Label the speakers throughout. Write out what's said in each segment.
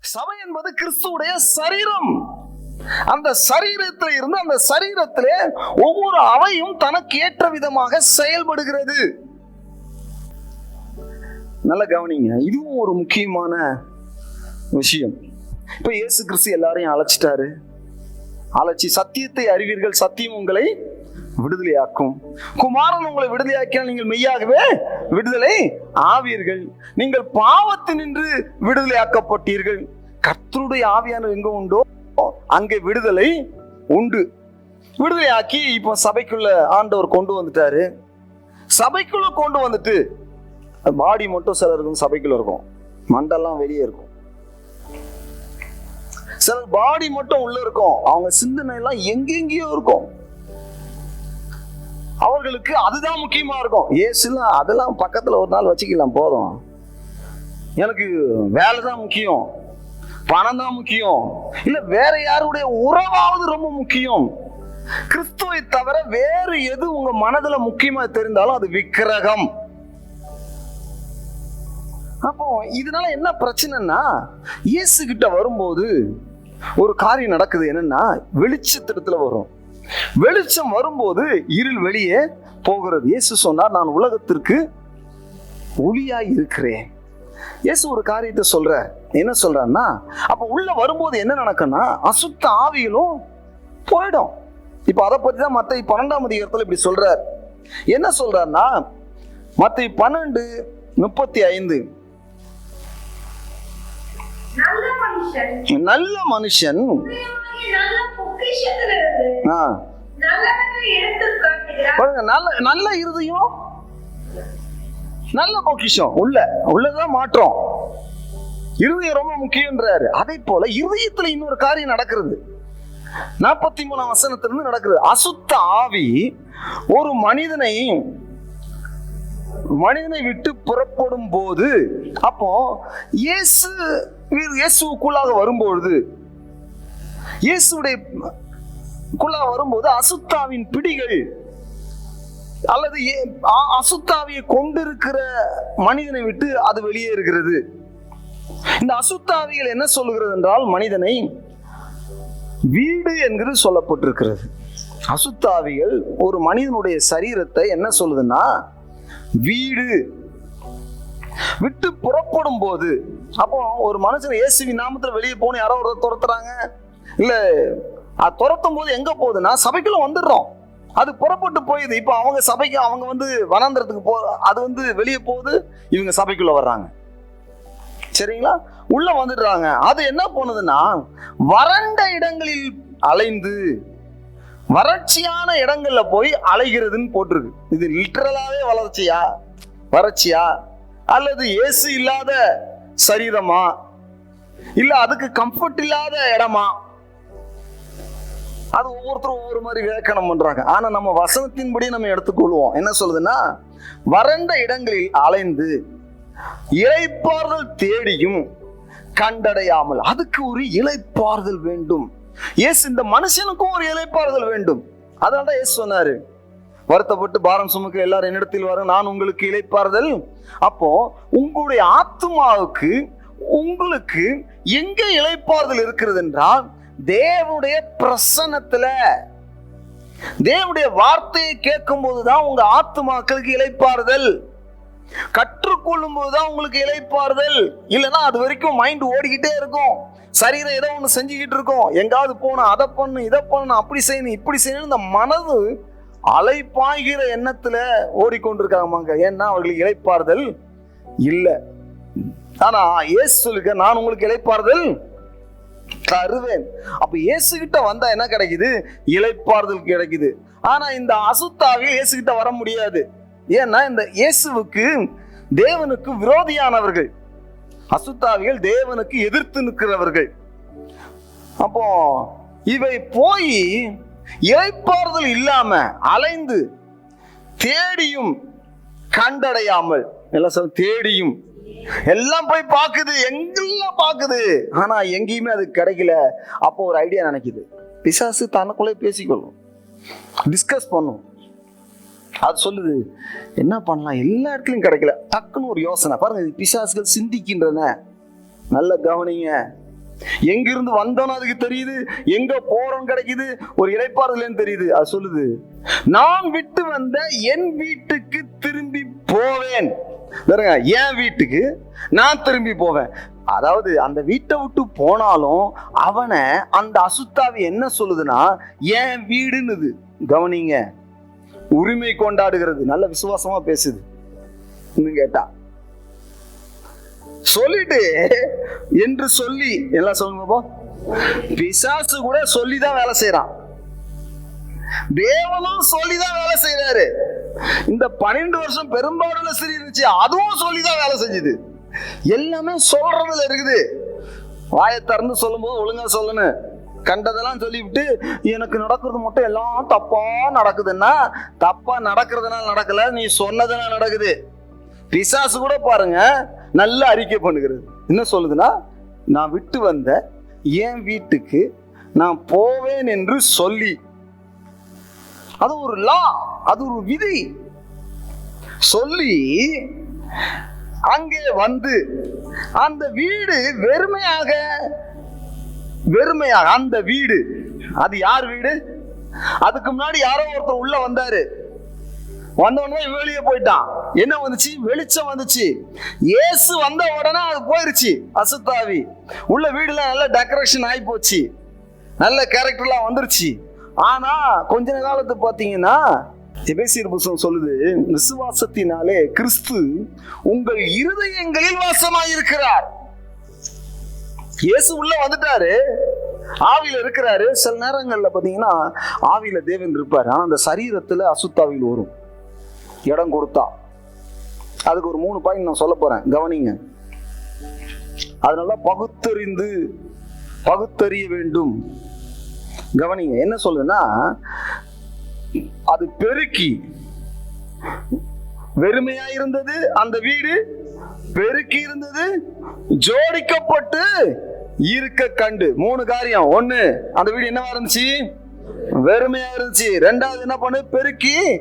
Speaker 1: சபை என்பது கிறிஸ்துவுடைய சரீரம். அந்த சரீரத்தில் இருந்து அந்த சரீரத்திலே ஒவ்வொரு அவையும் தனக்கு ஏற்ற விதமாக செயல்படுகிறது. நல்ல கவனிங்க இதுவும் ஒரு முக்கியமான விஷயம். இப்ப இயேசு கிறிஸ்து எல்லாரையும் அழைச்சிட்டாரு. அழைச்சி சத்தியத்தை அறிவீர்கள் சத்தியம் உங்களை விடுதலையாக்கும். குமாரன் உங்களை விடுதலையாக்கினால் நீங்கள் மெய்யாகவே விடுதலை ஆவீர்கள். நீங்கள் பாவத்தினின்று விடுதலையாக்கப்பட்டீர்கள். கர்த்தருடைய ஆவியானவர் எங்க உண்டோ அங்கே விடுதலை உண்டு. விடுதலையாக்கி இப்போ சபைக்குள்ள ஆண்டவர் கொண்டு வந்துட்டாரு. சபைக்குள்ள கொண்டு வந்துட்டு பாடி மட்டும் சிலருக்கு சபைக்குள்ள இருக்கும். மண்டெல்லாம் வெளியே இருக்கும். சிலர் பாடி மட்டும் உள்ள இருக்கும். அவங்க சிந்தனை எல்லாம் எங்கெங்கேயோ இருக்கும். அவர்களுக்கு அதுதான் முக்கியமா இருக்கும். ஏசுலாம் அதெல்லாம் பக்கத்துல ஒரு நாள் வச்சுக்கலாம் போதும். எனக்கு வேலை தான் முக்கியம். பணம் தான் முக்கியம். இல்ல வேற யாருடைய உறவாவது ரொம்ப முக்கியம். கிறிஸ்துவை தவிர வேறு எது உங்க மனதுல முக்கியமா தெரிந்தாலும் அது விக்கிரகம். அப்போ இதனால என்ன பிரச்சனைன்னா இயேசு கிட்ட வரும்போது ஒரு காரியம் நடக்குது. என்னன்னா வெளிச்சத்திடத்துல வரும். வெளிச்சம் வரும்போது இருள் வெளியே போகிறது. இயேசு சொன்னார் நான் உலகத்திற்கு ஒளியாய் இருக்கிறேன். இயேசு ஒரு காரியத்தை சொல்ற என்ன சொல்றான்னா அப்ப உள்ள வரும்போது என்ன நடக்கும்னா அசுத்த ஆவிகளும் போயிடும். இப்ப அதை பத்தி தான் மத்த பன்னெண்டாம் அதிகாரத்துல இப்படி சொல்றார். என்ன சொல்றாருன்னா மத்த பன்னெண்டு முப்பத்தி ஐந்து
Speaker 2: நல்ல மனுஷன்
Speaker 1: பாருங்க நல்ல நல்ல இருதயம் நல்ல பொக்கிஷம் உள்ள உள்ளதான் மாற்றம். இருதயம் ரொம்ப முக்கியன்றாரு அதே போல இருதயத்துல இன்னொரு காரியம் நடக்கிறது. நாற்பத்தி மூணாம் வசனத்திலிருந்து நடக்குது அசுத்த ஆவி ஒரு மனிதனை மனிதனை விட்டு புறப்படும் போது அப்போ இயேசு இயேசுக்குள்ளாக வரும்பொழுது இயேசுடைய குள்ளா வரும்போது அசுத்தாவின் பிடிகள் அல்லது ஏ- அசுத்தாவியை கொண்டிருக்கிற மனிதனை விட்டு அது வெளியே இருக்கிறது. இந்த அசுத்தாவிகள் என்ன சொல்லுகிறது என்றால் மனிதனை வீடு என்கிறது சொல்லப்பட்டிருக்கிறது. அசுத்தாவிகள் ஒரு மனிதனுடைய சரீரத்தை என்ன சொல்லுதுன்னா வீடு. விட்டு புறப்படும் போது அப்போ ஒரு மனுஷன் இயேசுவின் நாமத்துல வெளியே போன யாரோ ஒருத்தர் துரத்துறாங்க. இல்லை அது துரத்தும் போது எங்கே போகுதுன்னா சபைக்குள்ள வந்துடுறோம். அது புறப்பட்டு போயிடுது இப்போ அவங்க சபைக்கு அவங்க வந்து வனாந்திரத்துக்கு போ அது வந்து வெளியே போகுது இவங்க சபைக்குள்ள வர்றாங்க. சரிங்களா? உள்ள வந்துடுறாங்க. அது என்ன போனதுன்னா வறண்ட இடங்களில் அலைந்து வறட்சியான இடங்கள்ல போய் அலைகிறதுன்னு போட்டிருக்கு. இது லிட்டரலாவே வளர்ச்சியா? வறட்சியா? அல்லது ஏசு இல்லாத சரீரமா? இல்ல அதுக்கு கம்ஃபர்ட் இல்லாத இடமா? அது ஒவ்வொருத்தரும் ஒவ்வொரு மாதிரி வியாக்கணம் பண்றாங்க. ஆனா நம்ம வசனத்தின்படி நம்ம எடுத்துக்கொள்வோம். என்ன சொல்லுதுன்னா வறண்ட இடங்களில் அலைந்து இலைப்பாறுதல் தேடியும் கண்டடையாமல். அதுக்கு ஒரு இலைப்பாறுதல் வேண்டும். எஸ் இந்த மனுஷனுக்கும் ஒரு இலைப்பாறுதல் வேண்டும். அதனால எஸ் சொன்னாரு. வருத்தப்பட்டு பாரம் சுமக்க எல்லாரும் என்னிடத்தில் வரும் நான் உங்களுக்கு இளைப்பாறுதல். அப்போ உங்களுடைய ஆத்மாவுக்கு உங்களுக்கு எங்கே இளைப்பாறுதல் இருக்கிறது என்றால் தேவனுடைய பிரசனத்துல தேவனுடைய வார்த்தையை கேட்கும் போதுதான் உங்க ஆத்மாக்களுக்கு இழைப்பாறுதல் கற்றுக்கொள்ளும் போதுதான் உங்களுக்கு இழைப்பாறுதல் இல்லைன்னா அது வரைக்கும் மைண்ட் ஓடிக்கிட்டே இருக்கும். சரீரம் ஏதோ ஒன்று செஞ்சுக்கிட்டு இருக்கோம். எங்காவது போகணும் அதை பண்ணு இதை பண்ணணும் அப்படி செய்யணும் இப்படி செய்யணும் இந்த மனது அலைப்பாய்கிற எண்ணத்துல ஓடிக்கொண்டிருக்காங்க ஏன்னா அவர்களுக்கு இழைப்பாறுதல் இல்லை. ஆனா ஏசு சொல்லுங்க நான் உங்களுக்கு இழைப்பாறுதல் தருவேன். அப்ப இயேசு கிட்ட வந்தா என்ன கிடைக்குது? இளைப்பாறுதல் கிடைக்குது. ஆனா இந்த அசுத்தாவி இயேசு கிட்ட வர முடியாது. ஏன்னா இந்த இயேசுவுக்கு தேவனுக்கு விரோதியானவர்கள். அசுத்தாவிகள் தேவனுக்கு எதிர்த்து நிற்கிறவர்கள். அப்போ இவை போய் இழைப்பாறுதல் இல்லாம அலைந்து தேடியும் கண்டடையாமல் எல்லாம் தேடியும் எல்லாம் போய் பார்க்குது எங்கெல்லாம் பார்க்குது? ஆனா எங்கேயுமே அது கிடைக்கல. அப்போ ஒரு ஐடியா நினைக்குது. பிசாசு தனக்குள்ளே பேசிக்கொள்ளும். டிஸ்கஸ் பண்ணும். அது சொல்லுது என்ன பண்ணலாம்? எல்லா இடத்துலையும் கிடைக்கல. டக்குன்னு ஒரு யோசனை. பாருங்க இது பிசாசுகள் சிந்திக்கின்றன. நல்ல கவனிங்க. எங்கிருந்து வந்தோன்னு அதுக்கு தெரியுது. எங்க போறோம் கிடைக்குது. ஒரு இலைப்பாறுதல் தெரியுது. அது சொல்லுது நான் விட்டு வந்த என் வீட்டுக்கு திரும்பி போவேன். பாருங்க, என் வீட்டுக்கு நான் திரும்பி போவேன். அதாவது அந்த வீட்டை விட்டு போனாலும் அவனை அந்த அசுத்தாவி என்ன சொல்லுதுன்னா என் வீடுன்னுது. கவனிங்க உரிமை கொண்டாடுகிறது. நல்ல விசுவாசமா பேசுது. இன்னும் கேட்டா. சொல்லிட்டு என்று சொல்லி எல்லாம் சொல்லுங்க பாப்போம். பிசாசு கூட சொல்லிதான் வேலை செய்யறான் தேவனும் சொல்லிதான் வேலை செய்யறாரு இந்த பன்னெண்டு வருஷம் பெரும்பாடுல சரி இருந்துச்சு அதுவும் சொல்லிதான் வேலை செஞ்சுது. எல்லாமே சொல்றதுல இருக்குது. வாயை திறந்து சொல்லும்போது ஒழுங்கா சொல்லணும் கண்டதெல்லாம் சொல்லிவிட்டு எனக்கு நடக்கிறது மட்டும் எல்லாம் தப்பா நடக்குதுன்னா தப்பா நடக்கிறதுனால நடக்கல நீ சொன்னதுனால நடக்குது. பிசாசு கூட பாருங்க நல்ல அறிக்கை பண்ணுகிறது. என்ன சொல்லுதுன்னா நான் விட்டு வந்த என் வீட்டுக்கு நான் போவேன் என்று சொல்லி. அது ஒரு லா அது ஒரு விதி. சொல்லி அங்கே வந்து அந்த வீடு வெறுமையாக வெறுமையாக அந்த வீடு. அது யார் வீடு? அதுக்கு முன்னாடி யாரோ ஒருத்தர் உள்ள வந்தாரு. வந்தவொடனே வெளியே போயிட்டான். என்ன வந்துச்சு? வெளிச்சம் வந்துச்சு. ஏசு வந்த உடனே அது போயிருச்சு. அசுத்தாவி. உள்ள வீடுலாம் நல்ல டெக்கரேஷன் ஆகி போச்சு. நல்ல கேரக்டர்லாம் வந்துருச்சு. ஆனா கொஞ்ச காலத்து பாத்தீங்கன்னா எபேசியர் புஸ்தகம் சொல்லுது விசுவாசத்தினாலே கிறிஸ்து உங்கள் இருதயங்களில் வாசமாயிருக்கிறார். இயேசு உள்ள வந்துட்டாரு ஆவியில இருக்கிறாரு. சில நேரங்கள்ல பாத்தீங்கன்னா ஆவியில தேவன் இருப்பார். ஆனா அந்த சரீரத்துல அசுத்தாவில் வரும். இடம் கொடுத்தா. அதுக்கு ஒரு மூணு பாயிண்ட் நான் சொல்ல போறேன். கவனிங்க. அதனால பகுத்தறிந்து பகுத்தறிய வேண்டும். கவனிங்க. என்ன சொல்லுன்னா அது பெருக்கி. வெறுமையா இருந்தது அந்த வீடு பெருக்கி இருந்தது ஜோடிக்கப்பட்டு இருக்க கண்டு. மூணு காரியம். ஒண்ணு அந்த வீடு என்னவா இருந்துச்சு? வெறுமையா இருந்துச்சு. ரெண்டாவது என்ன பண்ணு? பெருக்கி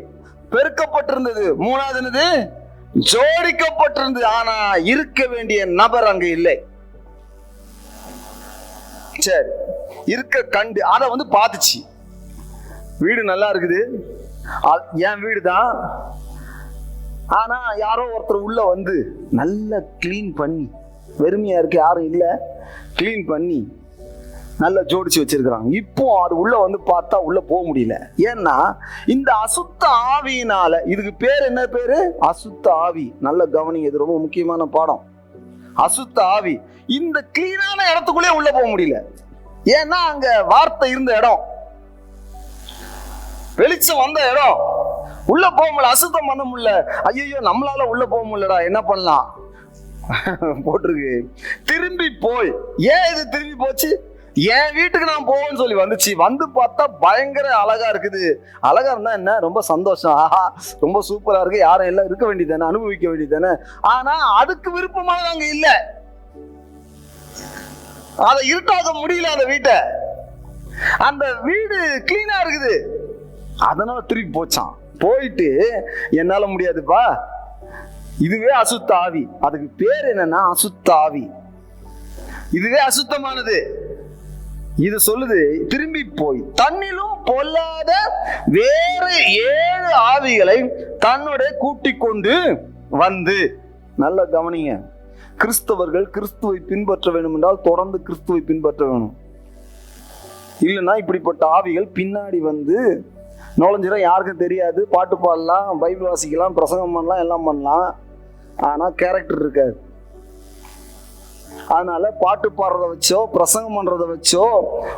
Speaker 1: பெருக்கப்பட்டிருந்தது. மூணாவது என்னது? ஜோடிக்கப்பட்டிருந்தது. ஆனா இருக்க வேண்டிய நபர் அங்க இல்லை. சரி. இருக்க கண்டு. அதை வந்து பார்த்துச்சு. வீடு நல்லா இருக்குது. என் வீடு தான். ஆனா யாரோ ஒருத்தர் உள்ள வந்து நல்லா க்ளீன் பண்ணி வெறுமையா இருக்கு யாரும் இல்லை. க்ளீன் பண்ணி நல்லா ஜோடிச்சு வச்சிருக்கிறாங்க. இப்போ அது உள்ள வந்து பார்த்தா உள்ள போக முடியல. ஏன்னா இந்த அசுத்த ஆவியினால இதுக்கு பேர் என்ன பேரு? அசுத்த ஆவி. நல்ல கவனிங்க இது ரொம்ப முக்கியமான பாடம். அசுத்த ஆவி. இந்த கிளீனான இடத்துக்குள்ளே உள்ள போக முடியல. ஏன்னா அங்க வார்த்தை இருந்த இடம். வெளிச்சம் வந்த இடம். உள்ள போக முடியல அசுத்தம் பண்ண முடியல. ஐயோ நம்மளால உள்ள போக முடியலடா என்ன பண்ணலாம்? போட்டிருக்கு. திரும்பி போய். ஏன் இது திரும்பி போச்சு? என் வீட்டுக்கு நான் போவேன்னு சொல்லி வந்துச்சு. வந்து பார்த்தா பயங்கர அழகா இருக்குது. அழகா இருந்தா என்ன? ரொம்ப சந்தோஷம். ஆஹா ரொம்ப சூப்பரா இருக்கு. யாரும் எல்லாம் இருக்க வேண்டியதானே அனுபவிக்க வேண்டியதானே ஆனா அதுக்கு விருப்பமாக அங்க இல்ல. அதை இருட்டாக்க முடியல அந்த வீட்டை. அந்த வீடு கிளீனா இருக்குது. அதனால திருப்பி போச்சான் போயிட்டு என்னால முடியாதுப்பா இதுவே அசுத்த ஆவி அதுக்கு பேர் என்னன்னா அசுத்த ஆவி இதுவே அசுத்தமானது. இது சொல்லுது திரும்பி போய். தன்னிலும் பொல்லாத வேறு ஏழு ஆவிகளை தன்னோட கூட்டிக் கொண்டு வந்து. நல்ல கவனிங்க. கிறிஸ்தவர்கள் கிறிஸ்துவை பின்பற்ற வேண்டும் என்றால் தொடர்ந்து கிறிஸ்துவை பின்பற்ற வேணும். இல்லைன்னா இப்படிப்பட்ட ஆவிகள் பின்னாடி வந்து நுழைஞ்சிடும் யாருக்கும் தெரியாது. பாட்டு பாடலாம் பைபிள் வாசிக்கலாம் பிரசங்கம் பண்ணலாம் எல்லாம் பண்ணலாம். ஆனால் கேரக்டர் இருக்காது. அதனால பாட்டு பாடுறத வச்சோ பிரசங்கம் பண்றத வச்சோ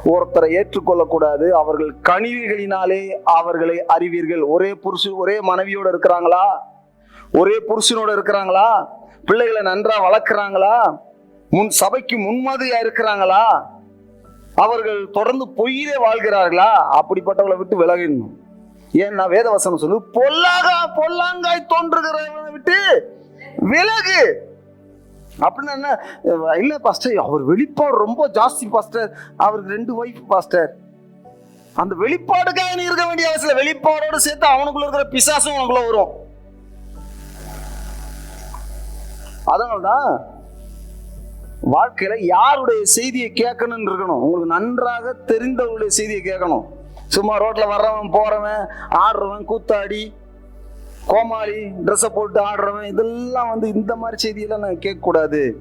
Speaker 1: ஒருத்தரை ஏற்றுக்கொள்ளக்கூடாது. அவர்கள் கணிவுகளினாலே அவர்களை அறிவீர்கள். ஒரே புருஷன் ஒரே மனைவியோட இருக்கிறாங்களா? ஒரே புருஷனோட இருக்கிறாங்களா? பிள்ளைகளை நன்றா வளர்க்குறாங்களா? முன் சபைக்கு முன்மாதிரியா இருக்கிறாங்களா? அவர்கள் தொடர்ந்து பொய்யிலே வாழ்கிறார்களா? அப்படிப்பட்டவங்களை விட்டு விலகிடணும். ஏன்னா வேதவசனம் சொல்லு பொல்லாக பொல்லாங்காய் தோன்றுகிறவனை விட்டு விலகு. அப்படின்னு என்ன இல்ல பாஸ்டர் அவர் வெளிப்பாடு ரொம்ப ஜாஸ்தி பாஸ்டர் அவருக்கு ரெண்டு ஒய்ஃப் பாஸ்டர் அந்த வெளிப்பாடுக்காக நீ இருக்க வேண்டிய அவசியம் இல்லை. வெளிப்பாடோட சேர்த்து அவனுக்குள்ள இருக்கிற பிசாசும் உனக்குள்ள வரும். அதனால்தான் வாழ்க்கையில யாருடைய செய்தியை கேட்கணும்னு இருக்கணும்? உங்களுக்கு நன்றாக தெரிந்தவருடைய செய்தியை கேட்கணும். சும்மா ரோட்ல வர்றவன் போறவன் ஆடுறவன் கூத்தாடி கோமாளி ட்ரெஸ்ஸை போட்டு ஆடுறவன் இதெல்லாம் வந்து இந்த மாதிரி செய்தியெல்லாம் நான் கேட்கக்கூடாது.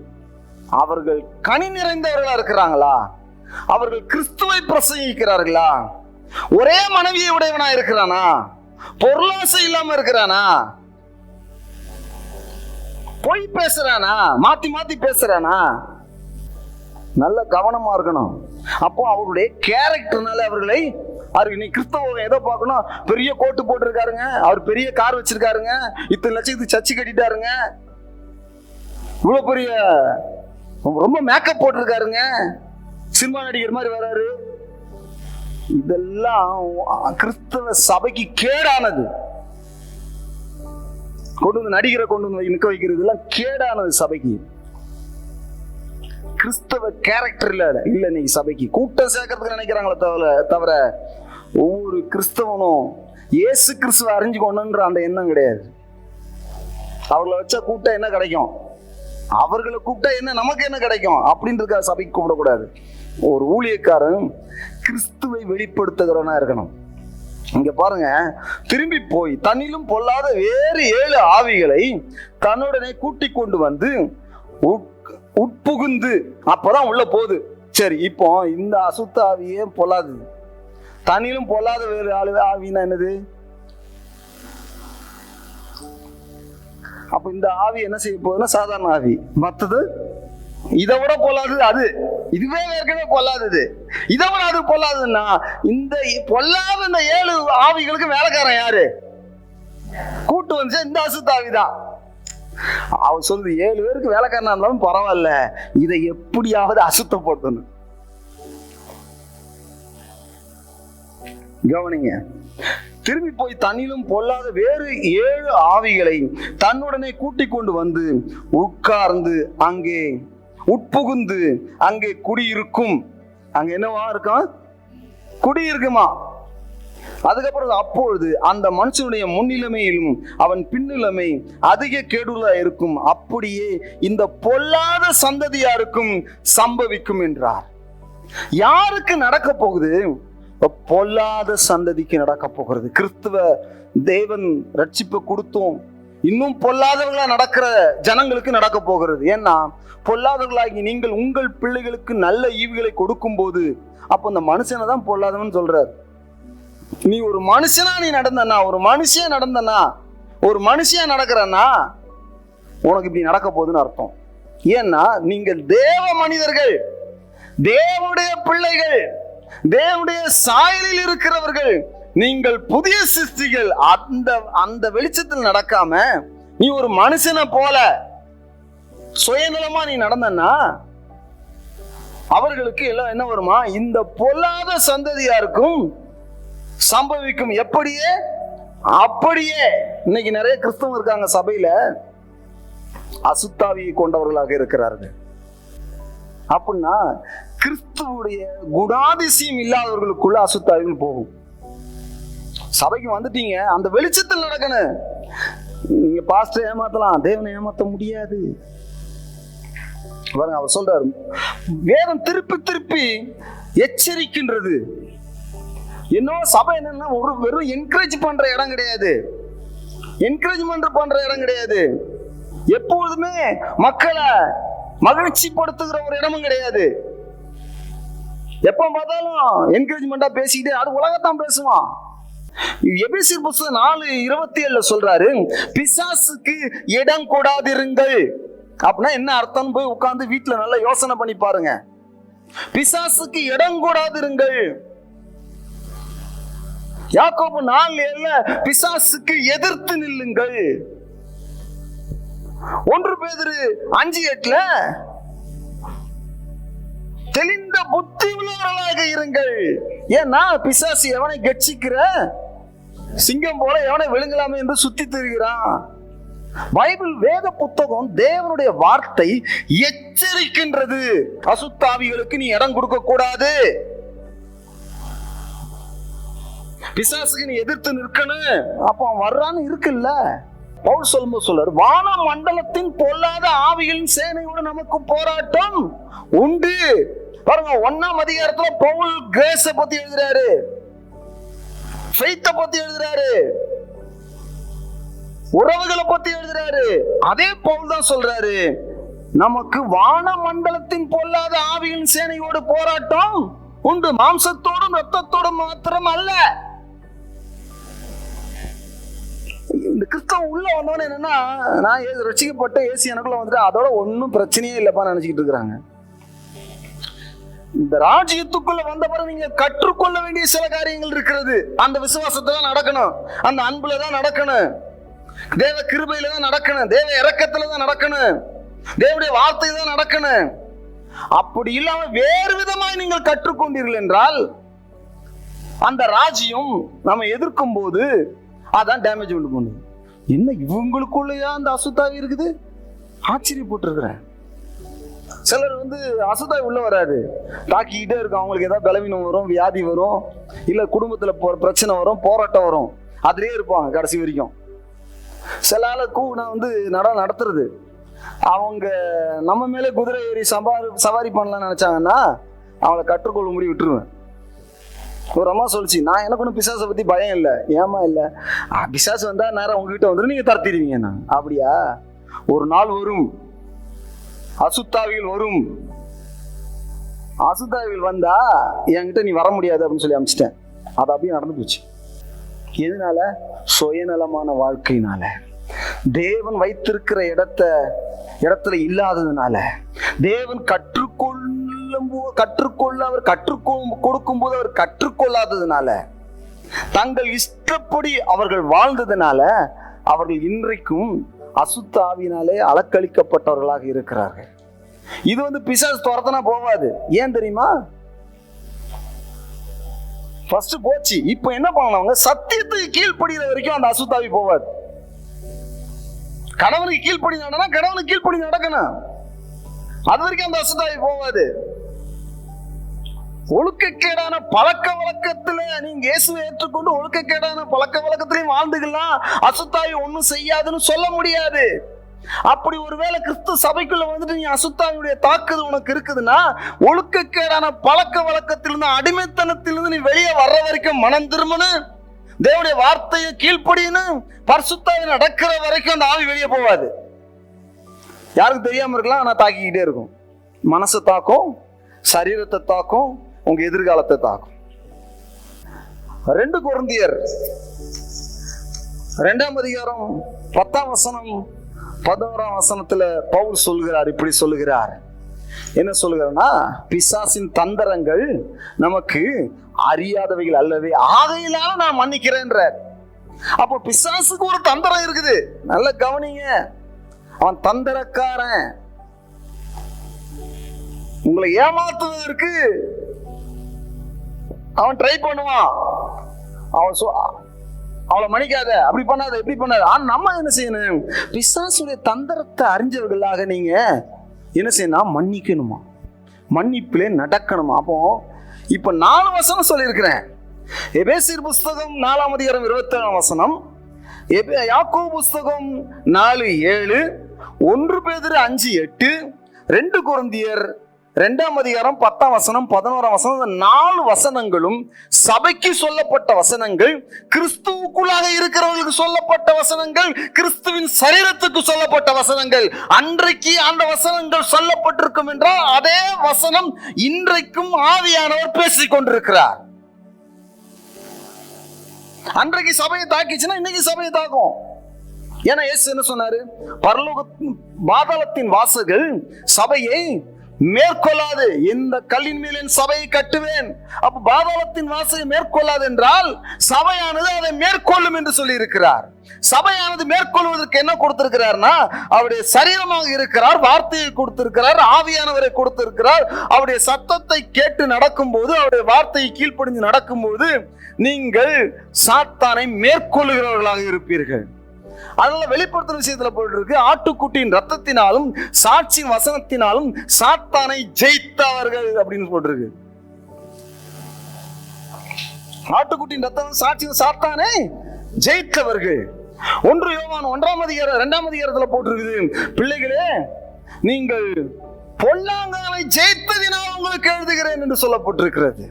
Speaker 1: அவர்கள் கனி நிறைந்தவர்களா இருக்கிறாங்களா? அவர்கள் கிறிஸ்துவை பிரசங்கிக்கிறார்களா? ஒரே மனைவியை உடையவனா இருக்கிறானா? பொருளாசை இல்லாம இருக்கிறானா? பொய் பேசுறானா? மாத்தி மாத்தி பேசுறானா? நல்ல கவனமா இருக்கணும். அப்போ அவருடைய கேரக்டர்னால அவர்களை அவருக்கு நீ கிறிஸ்தவ எதை பார்க்கணும் பெரிய கோட்டு போட்டிருக்காருங்க. அவர் பெரிய கார் வச்சிருக்காருங்க. இத்தனை லட்சத்துக்கு சர்ச்சு கட்டிட்டாருங்க. இவ்வளோ பெரிய ரொம்ப மேக்கப் போட்டிருக்காருங்க. சினிமா நடிகர் மாதிரி வராரு. இதெல்லாம் கிறிஸ்தவ சபைக்கு கேடானது. கொண்டு வந்து நடிகரை கொண்டு வந்து நிற்க வைக்கிறது. எல்லாம் கேடானது சபைக்கு. கிறிஸ்தவ கேரக்டர் இல்ல இல்ல இன்னைக்கு சபைக்கு. கூட்டம் சேர்க்கறதுக்கு நினைக்கிறாங்களே தவிர தவிர ஒவ்வொரு கிறிஸ்தவனும் இயேசு கிறிஸ்துவ அறிஞ்சுக்கணுன்ற அந்த எண்ணம் கிடையாது. அவர்களை வச்சா கூட்டம் என்ன கிடைக்கும்? அவர்களை கூப்பிட்டா என்ன நமக்கு என்ன கிடைக்கும்? அப்படின்றதுக்காக சபைக்கு கூப்பிடக்கூடாது. ஒரு ஊழியக்காரன் கிறிஸ்துவை வெளிப்படுத்துகிறவனா இருக்கணும். இங்க பாருங்க திரும்பி போய் தன்னிலும் பொல்லாத வேறு ஏழு ஆவிகளை தன்னுடனே கூட்டிக் கொண்டு வந்து உட்புகுந்து அப்பதான் உள்ள போகுது. சரி இப்போ இந்த அசுத்த ஆவியே பொல்லாது தன்னிலும் பொல்லாத வேறு ஆளு ஆவினா என்னது? அப்ப இந்த ஆவி என்ன செய்ய போகுதுன்னா சாதாரண ஆவி. மத்தது இதை விட பொல்லாதது அது. இதுவே ஏற்கனவே பொல்லாதது. இதை விட அது பொல்லாததுன்னா இந்த பொல்லாத இந்த ஏழு ஆவிகளுக்கு வேலைக்காரன் யாரு? கூட்டு வந்து இந்த அசுத்த ஆவிதான். அவன் சொல்லுது ஏழு பேருக்கு வேலைக்காரனா இருந்தாலும் பரவாயில்ல. இதை எப்படியாவது அசுத்தப்படுத்தணும். கவனிங்க. திரும்பி போய் தன்னிலும் பொல்லாத வேறு ஏழு ஆவிகளை தன்னுடனே கூட்டிக் கொண்டு வந்து உட்கார்ந்து அங்கே உட்புகுந்து அங்கே குடியிருக்கும். அங்க என்னவா இருக்கும்? குடியிருக்குமா? அதுக்கப்புறம் அப்பொழுது அந்த மனுஷனுடைய முன்னிலைமையிலும் அவன் பின்னிலைமை அதிக கேடுலா இருக்கும். அப்படியே இந்த பொல்லாத சந்ததியாருக்கும் சம்பவிக்கும் என்றார். யாருக்கு நடக்க போகுது? பொல்லாத சந்ததிக்கு நடக்க போகிறது. கிறிஸ்துவ தேவன் ரட்சிப்பை கொடுத்தோம். இன்னும் பொல்லாதவர்களா நடக்கிற ஜனங்களுக்கு நடக்க போகிறது. ஏன்னா பொல்லாதவர்களாகி நீங்கள் உங்கள் பிள்ளைகளுக்கு நல்ல ஈவுகளை கொடுக்கும் போது அப்போ அந்த மனுஷனை தான் பொல்லாதவன் சொல்றாரு. நீ ஒரு மனுஷனா நீ நடந்தனா? ஒரு மனுஷன் நடந்தனா? ஒரு மனுஷன் நடக்கிறன்னா உனக்கு இப்படி நடக்க போகுதுன்னு அர்த்தம். ஏன்னா நீங்கள் தேவ மனிதர்கள் தேவனுடைய பிள்ளைகள் தேவனுடைய சாயலில் இருக்கிறவர்கள் நீங்கள் புதிய சிருஷ்டிகள் அந்த அந்த வெளிச்சத்தில் நடக்காம நீ ஒரு மனுஷனை போல சுயநலமா நீ நடந்தன்னா அவர்களுக்கு எல்லாம் என்ன வருமா? இந்த பொல்லாத சந்ததியாருக்கும் சம்பவிக்கும். எப்படியே? அப்படியே. இன்னைக்கு நிறைய கிறிஸ்தவம் இருக்காங்க சபையில. அசுத்தாவியை கொண்டவர்களாக இருக்கிறார்கள். அப்படின்னா கிறிஸ்துவுடைய குணாதிசயம் இல்லாதவர்களுக்குள்ள அசுத்தாவிகள் போகும். சபைக்கு வந்துட்டீங்க. அந்த வெளிச்சத்தில் நடக்கணும். நீங்க பாஸ்டர் ஏமாத்தலாம். தேவனை ஏமாத்த முடியாது. பாருங்க அவர் சொல்றாரு. வேதம் திருப்பி திருப்பி எச்சரிக்கின்றது. என்னவோ சபை என்னன்னா ஒரு வெறும் என்கரேஜ் பண்ற இடம் கிடையாது. என்கரேஜ்மெண்ட் பண்ற இடம் கிடையாது. எப்பொழுதுமே மக்களை மகிழ்ச்சி படுத்துகிற ஒரு இடமும் கிடையாது. எப்ப பார்த்தாலும் என்கரேஜ்மெண்டா பேசிக்கிட்டே அது உலகத்தான் பேசுவான். எபிசிர் புஸ்தகம் நாலு இருபத்தி ஏழுல சொல்றாரு பிசாசுக்கு இடம் கூடாதிருங்கள். அப்படின்னா என்ன அர்த்தம் போய் உட்கார்ந்து வீட்டுல நல்லா யோசனை பண்ணி பாருங்க. பிசாசுக்கு இடம் கொடாதிருங்கள். யாக்கோபு நாலு ஏழுல பிசாசுக்கு எதிர்த்து நில்லுங்கள். ஒன்று பேதிரு அஞ்சு எட்டுல தெளிந்த புத்தி உள்ளவர்களாக இருங்கள். ஏன்னா பிசாசு எவனை கட்சிக்கிற சிங்கம் போல எவனை விழுங்கலாமே என்று சுத்தி திரிகிறான். பைபிள் வேத புத்தகம் தேவனுடைய வார்த்தை எச்சரிக்கின்றது. அசுத்தாவிகளுக்கு நீ இடம் கொடுக்க கூடாது. பிசாசுக்கு நீ எதிர்த்து நிற்கணும் அப்போ அவன் வர்றான்னு இருக்குல்ல. பவுல் சொல்லும் சொல்றாரு வான மண்டலத்தின் பொல்லாத ஆவிகளின் சேனையோடு நமக்கு போராட்டம் உண்டு. பாருங்க ஒன்னாம் அதிகாரத்துல பவுல் கிரேஸ பத்தி எழுதுறாரு. ஃபெய்த்தை பத்தி எழுதுறாரு. உறவுகளை பத்தி எழுதுறாரு. அதே பவுல் தான் சொல்றாரு நமக்கு வான மண்டலத்தின் பொல்லாத ஆவியின் சேனையோடு போராட்டம் உண்டு. மாம்சத்தோடும் ரத்தத்தோடும் மாத்திரம் அல்ல இந்த கிறிஸ்தவம் உள்ள வந்தோன்னு என்னன்னா நான் ஏ- ரட்சிக்கப்பட்ட ஏசி எனக்குள்ள வந்துட்டு அதோட ஒன்றும் பிரச்சனையே இல்லைப்பா நினைச்சுக்கிட்டு இருக்கிறாங்க. இந்த ராஜ்யத்துக்குள்ள வந்த பிறகு நீங்க கற்றுக்கொள்ள வேண்டிய சில காரியங்கள் இருக்கிறது. அந்த விசுவாசத்துல தான் நடக்கணும். அந்த அன்புல தான் நடக்கணும். தேவ கிருபையில தான் நடக்கணும். தேவ இறக்கத்துல தான் நடக்கணும். தேவனுடைய வார்த்தை தான் நடக்கணும். அப்படி இல்லாம வேறு விதமாய் நீங்கள் கற்றுக்கொண்டீர்கள் என்றால் அந்த ராஜ்யம் நம்ம எதிர்க்கும் போது அதான் டேமேஜ் உண்டு பண்ணுது. என்ன இவங்களுக்குள்ளேயா அந்த அசுத்தாவி இருக்குது? ஆச்சரியப்பட்டிருக்கிறேன். சிலர் வந்து அசுத்தாய் உள்ள வராது. தாக்கிக்கிட்டே இருக்கும். அவங்களுக்கு ஏதாவது பலவீனம் வரும் வியாதி வரும் இல்ல குடும்பத்துல போ பிரச்சனை வரும் போராட்டம் வரும். அதுலயே இருப்பாங்க கடைசி வரைக்கும். சில ஆளை கூ நான் வந்து நட நடத்துறது. அவங்க நம்ம மேலே குதிரை ஏறி சவாரி சவாரி பண்ணலாம்னு நினைச்சாங்கன்னா அவங்கள கற்றுக்கொள்ள முடி விட்டுருவேன். ஒரு அம்மா சொல்லிச்சு நான் எனக்கு ஒன்றும் பிசாசை பத்தி பயம் இல்லை. ஏமா இல்லை? பிசாசு வந்தா நேரம் உங்ககிட்ட வந்துடும் நீங்க தரத்திடுவீங்க நான் அப்படியா? ஒரு நாள் வரும். அசுத்தாவிகள் வரும். அசுத்தாவிகள் வந்தா என்கிட்ட நீ வர முடியாது அப்படின்னு சொல்லி அமிச்சிட்டேன். அது அப்படியே நடந்து போச்சு. எதனால? சுயநலமான வாழ்க்கையினால. தேவன் வைத்திருக்கிற இடத்த இடத்துல இல்லாததுனால. தேவன் கற்றுக்கொள் கற்றுக்கொள்ள அவர் கற்றுக்கொ- கொடுக்கும் போது அவர் கற்றுக்கொள்ளாததுனால தங்கள் இஷ்டப்படி அவர்கள் வாழ்ந்ததுனால அவர்கள் இன்றைக்கும் அசுத்தாவினாலே அலக்களிக்கப்பட்டவர்களாக இருக்கிறார்கள். இது வந்து பிசாஸ் துரத்தனா போவாது ஏன் தெரியுமா? ஃபர்ஸ்ட் போச்சு. இப்போ என்ன பண்ணலாம் சத்தியத்துக்கு கீழ்ப்படிகிற வரைக்கும் அந்த அசுத்தாவி போவாது கணவனுக்கு கீழ்ப்படி நடனா கணவனுக்கு கீழ்ப்படி நடக்கணும். அது வரைக்கும் அந்த அசுத்தாவி போவாது ஒழுக்கக்கேடான பழக்க வழக்கத்துல நீங்க இயேசுவை ஏற்றுக்கொண்டு ஒழுக்கக்கேடான பழக்க வழக்கத்திலையும் வாழ்ந்துக்கலாம் அசுத்தாய் ஒன்றும் செய்யாதுன்னு சொல்ல முடியாது. அப்படி ஒருவேளை கிறிஸ்து சபைக்குள்ள வந்துட்டு நீ அசுத்தாவியுடைய தாக்குதல் உனக்கு இருக்குதுன்னா ஒழுக்கக்கேடான பழக்க வழக்கத்திலிருந்து அடிமைத்தனத்திலிருந்து நீ வெளியே வர்ற வரைக்கும் மனம் திரும்பணும் தேவனுடைய வார்த்தையை கீழ்ப்படியணும் பரிசுத்தாவி நடக்கிற வரைக்கும் அந்த ஆவி வெளியே போவாது. யாருக்கு தெரியாம இருக்கலாம் ஆனா தாக்கிக்கிட்டே இருக்கும். மனசை தாக்கும் சரீரத்தை தாக்கும் உங்க எதிர்காலத்தை தாக்கும். ரெண்டு குருந்தியர் ரெண்டாம் அதிகாரம் பத்தாம் வசனம் பதினோராம் வசனத்துல பவுல் சொல்கிறார் இப்படி சொல்லுகிறார். என்ன சொல்லுகிறார்னா பிசாசின் தந்திரங்கள் நமக்கு அறியாதவைகள் அல்லவே ஆகையினால நான் மன்னிக்கிறேன்றார். அப்போ பிசாசுக்கு ஒரு தந்திரம் இருக்குது. நல்ல கவனிங்க. அவன் தந்திரக்காரன். உங்களை ஏமாத்துவதற்கு அவன் ட்ரை பண்ணுவான். அவன் சொ- அவளை மன்னிக்காத. அப்படி பண்ணாத எப்படி பண்ணாத. ஆனா நம்ம என்ன செய்யணும்? பிசாசுடைய தந்திரத்தை அறிஞ்சவர்களாக நீங்க என்ன செய்யணும் மன்னிக்கணுமா? மன்னிப்பிலே நடக்கணுமா? அப்போ இப்ப நாலு வசனம் சொல்லியிருக்கிறேன். எபேசிர் புஸ்தகம் நாலாம் அதிகாரம் இருபத்தி ஏழாம் வசனம். எபே- புஸ்தகம் நாலு ஏழு ஒன்று பேதிரு அஞ்சு எட்டு ரெண்டு குருந்தியர் ரெண்டாம் அதிகாரம் பத்தாம் வசனம் பதினோராம் வசனம் நாலு வசனங்களும் சபைக்கு சொல்லப்பட்ட வசனங்கள் கிறிஸ்துவுக்குள்ளாக இருக்கிறவர்களுக்கு சொல்லப்பட்ட வசனங்கள் கிறிஸ்துவின் சரீரத்துக்கு சொல்லப்பட்ட வசனங்கள் அன்றைக்கு அந்த வசனங்கள் சொல்லப்பட்டிருக்கும் என்றால் அதே வசனம் இன்றைக்கும் ஆவியானவர் பேசிக் கொண்டிருக்கிறார். அன்றைக்கு சபையை தாக்கிச்சுன்னா இன்னைக்கு சபையை தாக்கும். ஏன்னா இயேசு என்ன சொன்னாரு? பரலோக பாதாளத்தின் வாசல்கள் சபையை மேற்கொள்ளாது. இந்த கல்லின் மேல் என் சபையை கட்டுவேன். அப்ப பாதாளத்தின் வாசலை மேற்கொள்ளாது என்றால் சபையானது அதை மேற்கொள்ளும் என்று சொல்லி இருக்கிறார் சபையானது மேற்கொள்வதற்கு என்ன கொடுத்திருக்கிறார்னா அவருடைய சரீரமாக இருக்கிறார் வார்த்தையை கொடுத்திருக்கிறார் ஆவியானவரை கொடுத்திருக்கிறார். அவருடைய சத்தத்தை கேட்டு நடக்கும்போது அவருடைய வார்த்தையை கீழ்ப்படிஞ்சு நடக்கும்போது நீங்கள் சாத்தானை மேற்கொள்ளுகிறவர்களாக இருப்பீர்கள். அதனால வெளிப்படுத்துற விஷயத்துல போயிட்டு இருக்கு ஆட்டுக்குட்டியின் ரத்தத்தினாலும் சாட்சியின் வசனத்தினாலும் சாத்தானை ஜெயித்தவர்கள் அப்படின்னு போட்டிருக்கு. ஆட்டுக்குட்டியின் ரத்தம் சாட்சி சாத்தானே ஜெயித்தவர்கள். ஒன்று யோவான் ஒன்றாம் அதிகாரம் இரண்டாம் அதிகாரத்துல போட்டிருக்குது. பிள்ளைகளே நீங்கள் பொல்லாங்காலை ஜெயித்ததினால் உங்களுக்கு எழுதுகிறேன் என்று சொல்லப்பட்டிருக்கிறது.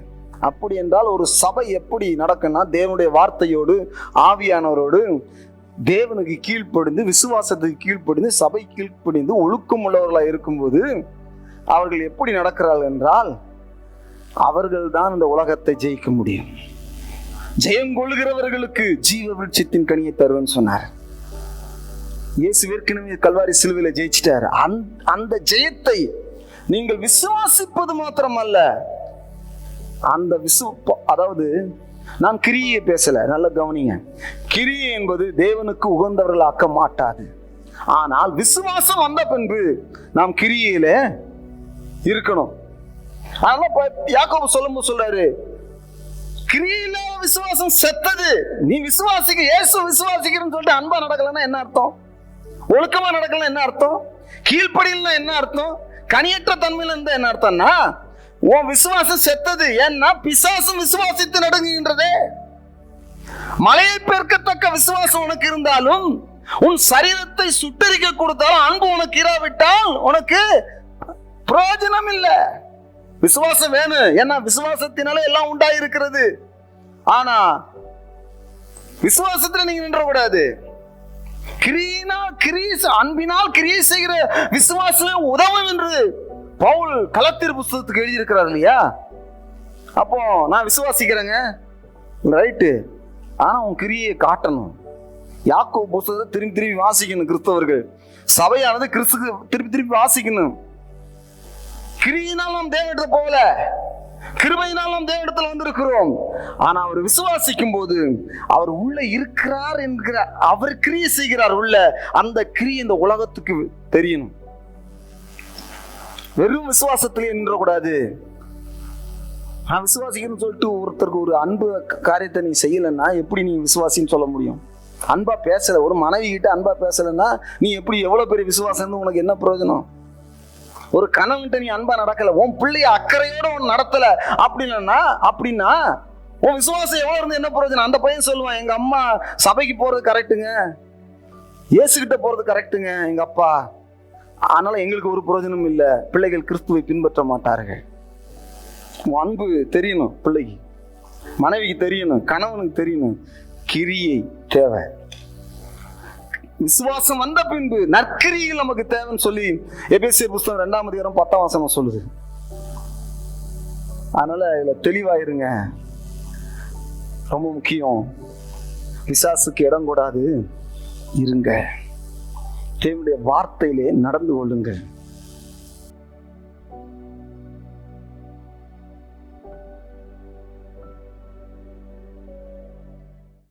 Speaker 1: அப்படி என்றால் ஒரு சபை எப்படி நடக்கும்னா தேவனுடைய வார்த்தையோடு ஆவியானவரோடு தேவனுக்கு கீழ்ப்படிந்து விசுவாசத்துக்கு கீழ்ப்படிந்து சபை கீழ்ப்படிந்து ஒழுக்கம் உள்ளவர்களாக இருக்கும்போது அவர்கள் எப்படி நடக்கிறார்கள் என்றால் அவர்கள் தான் இந்த உலகத்தை ஜெயிக்க முடியும். ஜெயம் கொள்கிறவர்களுக்கு ஜீவ விருட்சத்தின் கனியை தருவேன்னு சொன்னார். இயேசு ஏற்கனவே கல்வாரி சிலுவையில் ஜெயிச்சிட்டார். அந்த அந்த ஜெயத்தை நீங்கள் விசுவாசிப்பது மாத்திரமல்ல அந்த விசு அதாவது நான் கிரியை பேசல நல்ல கவனிங்க. கிரியை என்பது தேவனுக்கு உகந்தவர்கள் ஆக்க மாட்டாது. ஆனால் விசுவாசம் வந்த பின்பு நாம் கிரியில இருக்கணும். அதனால யாக்கோ யாக்கோபு சொல்லும்போது சொல்றாரு கிரியில விசுவாசம் செத்தது. நீ விசுவாசிக்க இயேசு விசுவாசிக்கிறன்னு சொல்லிட்டு அன்பா நடக்கலன்னா என்ன அர்த்தம்? ஒழுக்கமா நடக்கலன்னா என்ன அர்த்தம்? கீழ்ப்படியில்னா என்ன அர்த்தம்? கனியற்ற தன்மையில இருந்தா என்ன அர்த்தம்னா உன் விசுவாசம் செத்தது. ஏன்னா பிசாசும் விசுவாசித்து நடுங்குகின்றதே. மலையை பெருக்கத்தக்க விசுவாசம் உனக்கு இருந்தாலும் உன் சரீரத்தை சுட்டரிக்க கொடுத்தாலும் அன்பு உனக்கு இராவிட்டால் உனக்கு பிரயோஜனம் இல்லை. விசுவாசம் வேணும். ஏன்னா விசுவாசத்தினால எல்லாம் உண்டாயிருக்கிறது. ஆனா விசுவாசத்துல நீங்க நின்ற கூடாது கிரீனா கிரீஸ் அன்பினால் கிரியை செய்கிற விசுவாசமே உதவும் என்று பவுல் கலத்திரு புஸ்தகத்துக்கு எழுதியிருக்கிறார் இல்லையா? அப்போ நான் விசுவாசிக்கிறேங்க. ரைட்டு ஆனால் உன் கிரியை காட்டணும். யாக்கோ புஸ்தகத்தை திரும்பி திரும்பி வாசிக்கணும் கிறிஸ்தவர்கள். சபையானது கிறிஸ்துக்கு திருப்பி திருப்பி வாசிக்கணும். கிரியினால் நாம் தேவனிடத்துல போகல. கிருபையினால் நாம் தேவனிடத்துல வந்திருக்கிறோம். ஆனா அவர் விசுவாசிக்கும் போது அவர் உள்ள இருக்கிறார் என்கிற அவர் கிரியை செய்கிறார் உள்ள. அந்த கிரியை இந்த உலகத்துக்கு தெரியணும். வெறும் விசுவாசத்திலே நின்றக்கூடாது. நான் விசுவாசிக்கணும்னு சொல்லிட்டு ஒருத்தருக்கு ஒரு அன்பு காரியத்தை நீ செய்யலைன்னா எப்படி நீ விசுவாசின்னு சொல்ல முடியும்? அன்பா பேசல ஒரு மனைவி கிட்ட அன்பா பேசலைன்னா நீ எப்படி எவ்வளவு பெரிய விசுவாசம் இருந்து உனக்கு என்ன பிரயோஜனம்? ஒரு கணவன்கிட்ட நீ அன்பா நடக்கல உன் பிள்ளைய அக்கறையோட உன் நடத்தல அப்படின்னா அப்படின்னா உன் விசுவாசம் எவ்வளவு இருந்து என்ன பிரயோஜனம்? அந்த பையன் சொல்லுவான் எங்க அம்மா சபைக்கு போறது கரெக்டுங்க இயேசுகிட்ட போறது கரெக்டுங்க எங்க அப்பா. அதனால் எங்களுக்கு ஒரு பிரயோஜனம் இல்லை. பிள்ளைகள் கிறிஸ்துவை பின்பற்ற மாட்டார்கள். அன்பு தெரியணும் பிள்ளைக்கு. மனைவிக்கு தெரியணும் கணவனுக்கு தெரியணும். கிரியை தேவை. விசுவாசம் வந்த பின்பு நற்கிரியில் நமக்கு தேவைன்னு சொல்லி எபேசியர் புஸ்தகம் ரெண்டாம் அதிகாரம் பத்தாம் வசனம் சொல்லுது. அதனால இதுல தெளிவாயிருங்க. ரொம்ப முக்கியம். விசாசுக்கு இடம் கூடாது. இருங்க. தேவனுடைய வார்த்தையிலே நடந்து கொள்ளுங்கள்.